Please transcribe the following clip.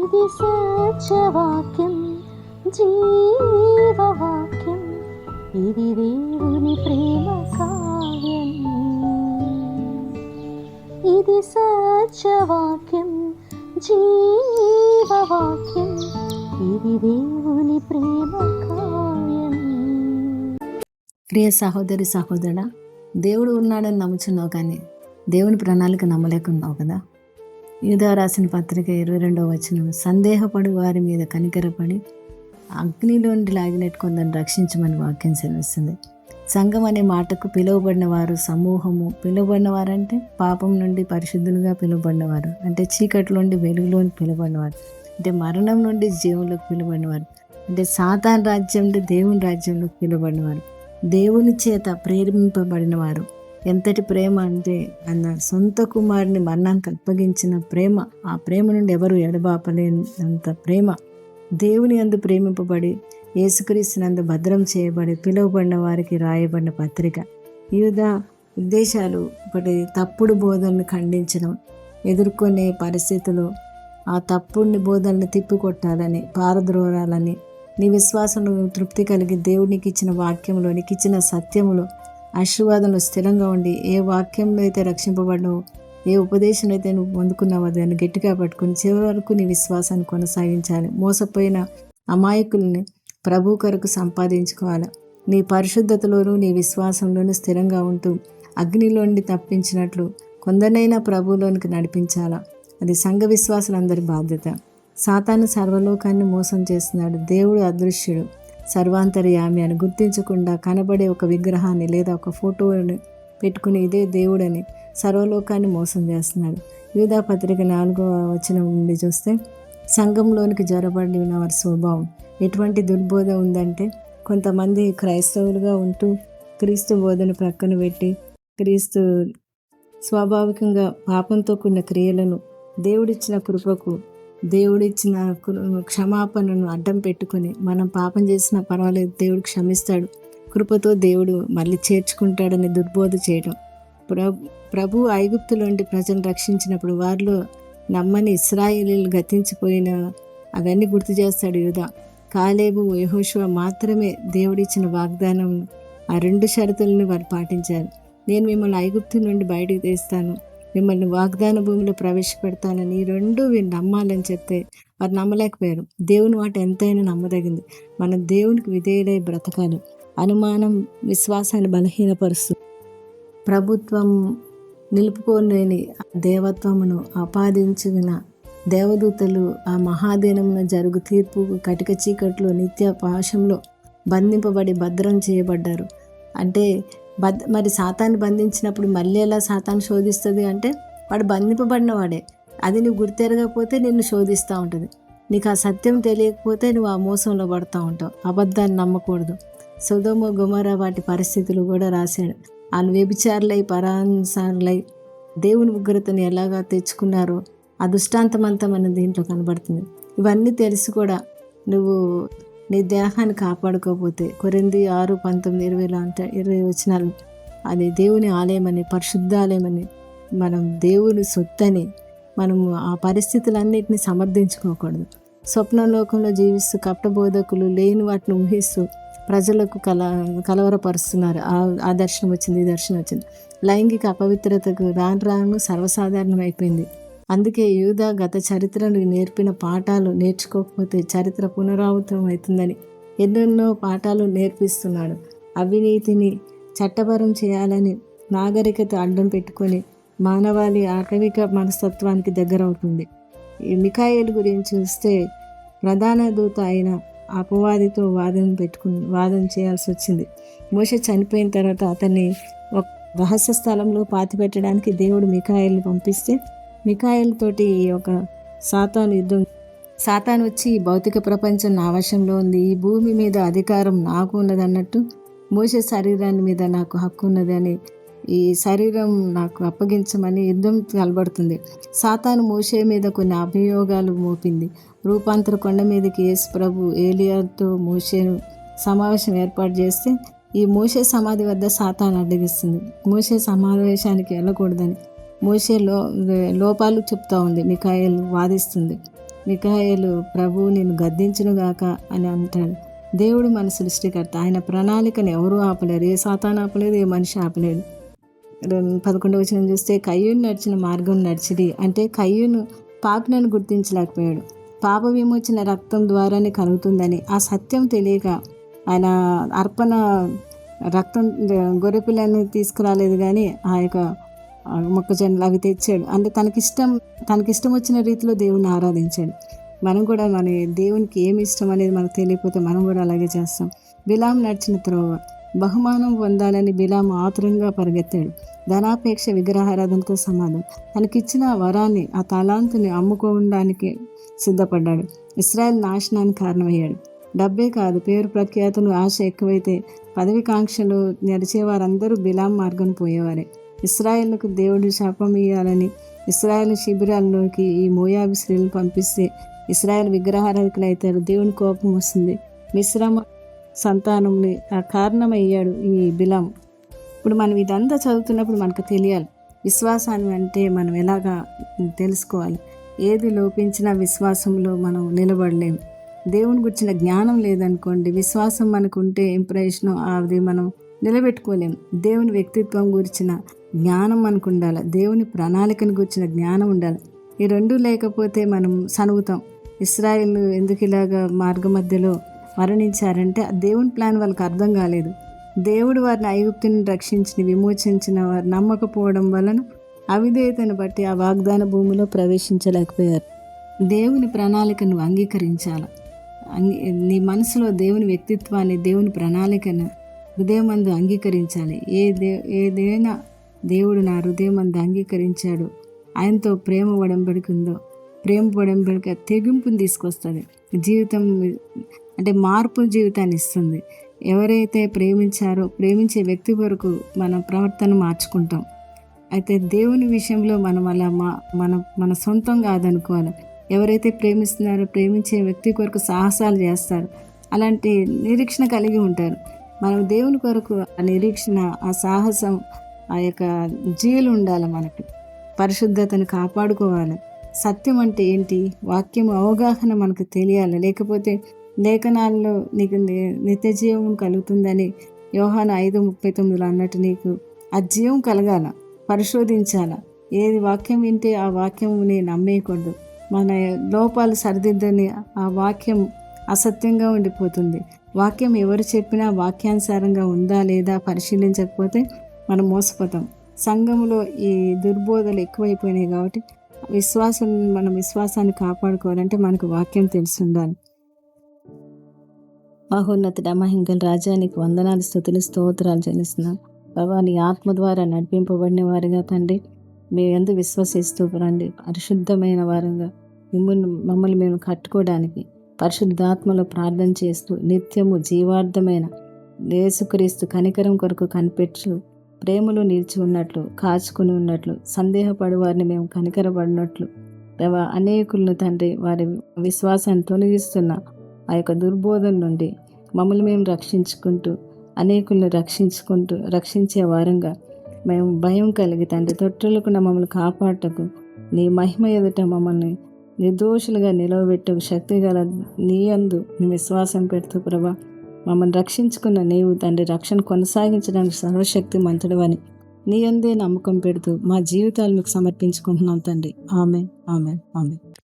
ఇది సత్యవాక్యం జీవవాక్యం ఇది దేవుని ప్రేమ కావ్యం ఇది సత్యవాక్యం జీవవాక్యం ఇది దేవుని ప్రేమ కావ్యం ప్రియ సహోదరి సహోదరుడా దేవుడు ఉన్నాడని నమ్ముచున్నావు కానీ దేవుని ప్రణాళిక నమ్మలేకున్నావు కదా యూదా రాసిన పత్రిక ఇరవై రెండవ వచనం. సందేహపడు వారి మీద కనికరపడి అగ్నిలోండి లాగినట్టు కొందరిని రక్షించమని వాక్యం సెలవిస్తుంది. సంఘం అనే మాటకు పిలువబడిన వారు సమూహము. పిలువబడిన వారంటే పాపం నుండి పరిశుద్ధులుగా పిలువబడినవారు. అంటే చీకటిలోండి వెలుగులోని పిలువబడినవారు. అంటే మరణం నుండి జీవంలోకి పిలువబడినవారు. అంటే సాతాన్ రాజ్యం నుండి దేవుని రాజ్యంలోకి పిలువబడినవారు. దేవుని చేత ప్రేరేపింపబడినవారు. ఎంతటి ప్రేమ అంటే అన్న సొంత కుమారుని మరణానికి అప్పగించిన ప్రేమ ఆ ప్రేమ నుండి ఎవరు ఎడబాపలేనంత ప్రేమ. దేవుని అందు ప్రేమింపబడి యేసుక్రీస్తునందు భద్రం చేయబడి పిలువబడిన వారికి రాయబడిన పత్రిక. వివిధ ఉద్దేశాలు ఒకటి తప్పుడు బోధనను ఖండించడం ఎదుర్కొనే పరిస్థితులు ఆ తప్పుడిని బోధనలు తిప్పికొట్టాలని పారద్రోరాలని నీ విశ్వాసంలో తృప్తి కలిగి దేవునికి ఇచ్చిన వాక్యంలో నీకు ఇచ్చిన సత్యములో ఆశీర్వాదంలో స్థిరంగా ఉండి ఏ వాక్యంలో అయితే రక్షింపబడినావో ఏ ఉపదేశం అయితే నువ్వు పొందుకున్నావో దాన్ని గట్టిగా పట్టుకుని చివరి వరకు నీ విశ్వాసాన్ని కొనసాగించాలి. మోసపోయిన అమాయకుల్ని ప్రభు కొరకు సంపాదించుకోవాలి? నీ పరిశుద్ధతలోనూ నీ విశ్వాసంలోనూ స్థిరంగా ఉంటూ అగ్నిలోండి తప్పించినట్లు కొందరినైనా ప్రభువులోనికి నడిపించాలా? అది సంఘ విశ్వాసులందరి బాధ్యత. సాతాను సర్వలోకాన్ని మోసం చేస్తున్నాడు. దేవుడు అదృశ్యుడు. సర్వాంతర్యామి అని గుర్తించకుండా కనబడే ఒక విగ్రహాన్ని లేదా ఒక ఫోటోని పెట్టుకుని ఇదే దేవుడని సర్వలోకాన్ని మోసం చేస్తున్నాడు. యూదా పత్రిక నాలుగో వచనం నుండి చూస్తే సంఘంలోనికి జ్వరబడిన వారి స్వభావం ఎటువంటి దుర్బోధ ఉందంటే కొంతమంది క్రైస్తవులుగా ఉంటూ క్రీస్తు బోధను ప్రక్కన పెట్టి క్రీస్తు స్వాభావికంగా పాపంతో కూడిన క్రియలను దేవుడిచ్చిన కృపకు దేవుడిచ్చిన క్షమాపణను అడ్డం పెట్టుకొని మనం పాపం చేసినా పర్వాలేదు దేవుడు క్షమిస్తాడు. కృపతో దేవుడు మళ్ళీ చేర్చుకుంటాడని దుర్బోధ చేయడం. ప్రభు ప్రభు ఐగుప్తులోండి ప్రజలను రక్షించినప్పుడు వారిలో నమ్మని ఇస్రాయిలీలు గతించిపోయిన అవన్నీ గుర్తు చేస్తాడు యుధ కాలేబు యహోశివ మాత్రమే దేవుడిచ్చిన వాగ్దానం ఆ రెండు షరతులను వారు పాటించారు. నేను మిమ్మల్ని ఐగుప్తు నుండి బయటకు తీస్తాను. మిమ్మల్ని వాగ్దాన భూమిలో ప్రవేశపెడతానని రెండు వీరు నమ్మాలని చెప్తే వారు నమ్మలేకపోయారు. దేవుని వాటి ఎంతైనా నమ్మదగింది. మన దేవునికి విధేయుడై బ్రతకాలి. అనుమానం విశ్వాసాన్ని బలహీనపరుస్తూ ప్రభుత్వం నిలుపుకోలేని దేవత్వమును ఆపాదించిన దేవదూతలు ఆ మహాదినమున జరుగు తీర్పు కటిక చీకట్లో నిత్య పాశంలో బంధింపబడి భద్రం చేయబడ్డారు. అంటే బద్ మరి సాతాన్ని బంధించినప్పుడు మళ్ళీ ఎలా సాతాన్ని శోధిస్తుంది అంటే వాడు బంధింపబడిన వాడే. అది నువ్వు గుర్తెరగకపోతే నిన్ను శోధిస్తూ ఉంటుంది. నీకు ఆ సత్యం తెలియకపోతే నువ్వు ఆ మోసంలో పడుతూ ఉంటావు. అబద్ధాన్ని నమ్మకూడదు. సుధమ గుమర వాటి పరిస్థితులు కూడా రాశాడు. వాళ్ళు వ్యభిచారులై పరాన్సారులై దేవుని ఉగ్రతను ఎలాగా తెచ్చుకున్నారో ఆ దృష్టాంతమంతా మన దీంట్లో కనబడుతుంది. ఇవన్నీ తెలిసి కూడా నువ్వు నీ దేహాన్ని కాపాడుకోకపోతే కొరింది ఆరు పంతొమ్మిది ఇరవైలో అంటే ఇరవై వచనాలు. అది దేవుని ఆలయమని పరిశుద్ధాలయమని మనం దేవుని సొత్తని మనము ఆ పరిస్థితులన్నిటిని సమర్థించుకోకూడదు. స్వప్న లోకంలో జీవిస్తూ కపటబోధకులు లేని వాటిని ఊహిస్తూ ప్రజలకు కల కలవరపరుస్తున్నారు. ఆ ఆ దర్శనం వచ్చింది ఈ దర్శనం వచ్చింది. లైంగిక అపవిత్రతకు రాను రాను సర్వసాధారణం అయిపోయింది అందుకే యూదా గత చరిత్రను నేర్పిన పాఠాలు నేర్చుకోకపోతే చరిత్ర పునరావృతం అవుతుందని ఎన్నెన్నో పాఠాలు నేర్పిస్తున్నాడు. అవినీతిని చట్టపరం చేయాలని నాగరికత అడ్డం పెట్టుకొని మానవాళి ఆటవిక మనస్తత్వానికి దగ్గర అవుతుంది ఈ మికాయిల్ గురించి చూస్తే ప్రధాన దూత అయిన అపవాదితో వాదన పెట్టుకుని వాదన చేయాల్సి వచ్చింది. మోష చనిపోయిన తర్వాత అతన్ని ఒక రహస్య స్థలంలో పాతిపెట్టడానికి దేవుడు మిఖాయిల్ని పంపిస్తే మికాయిల్ తోటి ఈ యొక్క సాతాను యుద్ధం. సాతాను వచ్చి ఈ భౌతిక ప్రపంచం నా వశంలో ఉంది. ఈ భూమి మీద అధికారం నాకు ఉన్నది అన్నట్టు మోసే శరీరాన్ని మీద నాకు హక్కు ఉన్నది అని ఈ శరీరం నాకు అప్పగించమని యుద్ధం కలబడుతుంది. సాతాను మోసే మీద కొన్ని అభియోగాలు మోపింది. రూపాంతర కొండ మీదకి యేసు ప్రభు ఏలియాతో మోసేను సమావేశం ఏర్పాటు చేస్తే ఈ మోసే సమాధి వద్ద సాతాను అడ్డగిస్తుంది. మోసే సమావేశానికి వెళ్ళకూడదని మోసే లో లోపాలు చెప్తా ఉంది. మికాయలు వాదిస్తుంది. మికాయలు ప్రభు నేను గద్దించునుగాక అని అంటాడు. దేవుడు మన సృష్టికర్త. ఆయన ప్రణాళికను ఎవరు ఆపలేరు. ఏ సాతాన్ ఆపలేదు ఏ మనిషి ఆపలేడు. పదకొండవ వచనం చూస్తే కయ్యూను నడిచిన మార్గం నడిచిది అంటే కయ్యూను పాపినను గుర్తించలేకపోయాడు. పాప విమోచన రక్తం ద్వారానే కలుగుతుందని ఆ సత్యం తెలియక ఆయన అర్పణ రక్తం గొర్రెపిల్లని తీసుకురాలేదు కానీ ఆ యొక్క మొక్కజొన్నలు అవి తెచ్చాడు. అంటే తనకిష్టం తనకిష్టం వచ్చిన రీతిలో దేవుని ఆరాధించాడు. మనం కూడా మన దేవునికి ఏమి ఇష్టం అనేది మనకు తెలియకపోతే మనం కూడా అలాగే చేస్తాం. బిలాం నడిచిన త్రోవ. బహుమానం పొందాలని బిలాం ఆతురంగా పరిగెత్తాడు. ధనాపేక్ష విగ్రహారాధనతో సమాధం తనకిచ్చిన వరాన్ని ఆ తలాంతుని అమ్ముకోవడానికి సిద్ధపడ్డాడు. ఇస్రాయల్ నాశనానికి కారణమయ్యాడు. డబ్బే కాదు పేరు ప్రఖ్యాతులు ఆశ ఎక్కువైతే పదవికాంక్షలు నడిచేవారందరూ బిలాం మార్గం పోయేవారే. ఇస్రాయేళ్ళకు దేవుడు శాపం ఇయ్యాలని ఇస్రాయేల్ శిబిరాల్లోకి ఈ మోయాబి స్త్రీలను పంపిస్తే ఇస్రాయేల్ విగ్రహారాధికులు అవుతారు. దేవుని కోపం వస్తుంది. మిశ్రమ సంతానంని ఆ కారణమయ్యాడు ఈ బిలాం ఇప్పుడు మనం ఇదంతా చదువుతున్నప్పుడు మనకు తెలియాలి. విశ్వాసాన్ని అంటే మనం ఎలాగా తెలుసుకోవాలి? ఏది లోపించినా విశ్వాసంలో మనం నిలబడలేము దేవుని గురించిన జ్ఞానం లేదనుకోండి విశ్వాసం మనకు ఉంటే ఇంప్రెషన్ అది మనం నిలబెట్టుకోలేము దేవుని వ్యక్తిత్వం గురించిన జ్ఞానం మనకు ఉండాలి దేవుని ప్రణాళికను గుర్చిన జ్ఞానం ఉండాలి? ఈ రెండు లేకపోతే మనం సనుగుతాం ఇస్రాయిల్ ఎందుకు ఇలాగా మార్గ మధ్యలో మరణించారంటే ఆ దేవుని ప్లాన్ వాళ్ళకి అర్థం కాలేదు. దేవుడు వారిని ఐగుప్తుని రక్షించిన విమోచించిన వారు నమ్మకపోవడం వలన అవిధేయతను బట్టి ఆ వాగ్దాన భూమిలో ప్రవేశించలేకపోయారు. దేవుని ప్రణాళికను అంగీకరించాలి? నీ మనసులో దేవుని వ్యక్తిత్వాన్ని దేవుని ప్రణాళికను హృదయమందు అంగీకరించాలి. ఏ దే ఏదైనా దేవుడు నా హృదయం అంత అంగీకరించాడు. ఆయనతో ప్రేమ ఒడంబడిక ఉందో ప్రేమ ఒడంబడిక తెగింపుని తీసుకొస్తుంది. జీవితం అంటే మార్పు జీవితాన్ని ఇస్తుంది. ఎవరైతే ప్రేమించారో ప్రేమించే వ్యక్తి వరకు మన ప్రవర్తన మార్చుకుంటాం. అయితే దేవుని విషయంలో మనం అలా మా మన మన సొంతం కాదనుకోవాలి. ఎవరైతే ప్రేమిస్తున్నారో ప్రేమించే వ్యక్తి కొరకు సాహసాలు చేస్తారు. అలాంటి నిరీక్షణ కలిగి ఉంటారు. మనం దేవుని కొరకు ఆ నిరీక్షణ ఆ సాహసం ఆ యొక్క జీలు ఉండాలి మనకి. పరిశుద్ధతను కాపాడుకోవాలి. సత్యం అంటే ఏంటి? వాక్యం అవగాహన మనకు తెలియాలి. లేకపోతే లేఖనాల్లో నీకు ని- నిత్య జీవం కలుగుతుందని యోహాను ఐదు ముప్పై తొమ్మిదిలో అన్నట్టు నీకు ఆ జీవం కలగాల పరిశోధించాల. ఏది వాక్యం వింటే ఆ వాక్యంని నమ్మేయకూడదు. మన లోపాలు సరిదిద్దని ఆ వాక్యం అసత్యంగా ఉండిపోతుంది. వాక్యం ఎవరు చెప్పినా వాక్యానుసారంగా ఉందా లేదా పరిశీలించకపోతే మనం మోసపోతాం. సంఘంలో ఈ దుర్బోధలు ఎక్కువైపోయినాయి కాబట్టి విశ్వాసం మనం విశ్వాసాన్ని కాపాడుకోవాలంటే మనకు వాక్యం తెలిసి ఉండాలి మహోన్నతుడ మహింగల రాజానికి వందనాలు స్థుతులు స్తోత్రాలు చెల్లిస్తున్నాం. ప్రభా నీ ఆత్మ ద్వారా నడిపింపబడిన వారిగా తండ్రి మీ ఎందు విశ్వసిస్తూ రండి. పరిశుద్ధమైన వారంగా మిమ్మల్ని మమ్మల్ని మేము కట్టుకోవడానికి పరిశుద్ధాత్మలో ప్రార్థన చేస్తూ నిత్యము జీవార్థమైన యేసుక్రీస్తు కనికరం కొరకు కనిపెట్టు ప్రేమలో నిలిచి ఉన్నట్లు కాచుకుని ఉన్నట్లు సందేహపడి వారిని మేము కనికరపడినట్లు. దేవా అనేకులను తండ్రి వారి విశ్వాసాన్ని తొలగిస్తున్న ఆ యొక్క దుర్బోధన నుండి మమ్మల్ని మేము రక్షించుకుంటూ అనేకులను రక్షించుకుంటూ రక్షించే వారంగా మేము భయం కలిగి తండ్రి తొట్టులకుండా మమ్మల్ని కాపాడటకు నీ మహిమ ఎదుట మమ్మల్ని నిర్దోషులుగా నిలవబెట్టకు శక్తి గల నీ అందు మేము విశ్వాసం పెడుతూ ప్రభా మమ్మల్ని రక్షించుకున్న నీవు తండ్రి రక్షణ కొనసాగించడానికి సర్వశక్తి మంతుడు అని నీ అందే నమ్మకం పెడుతూ మా జీవితాలు మీకు సమర్పించుకుంటున్నాం తండ్రి. ఆమె ఆమె ఆమె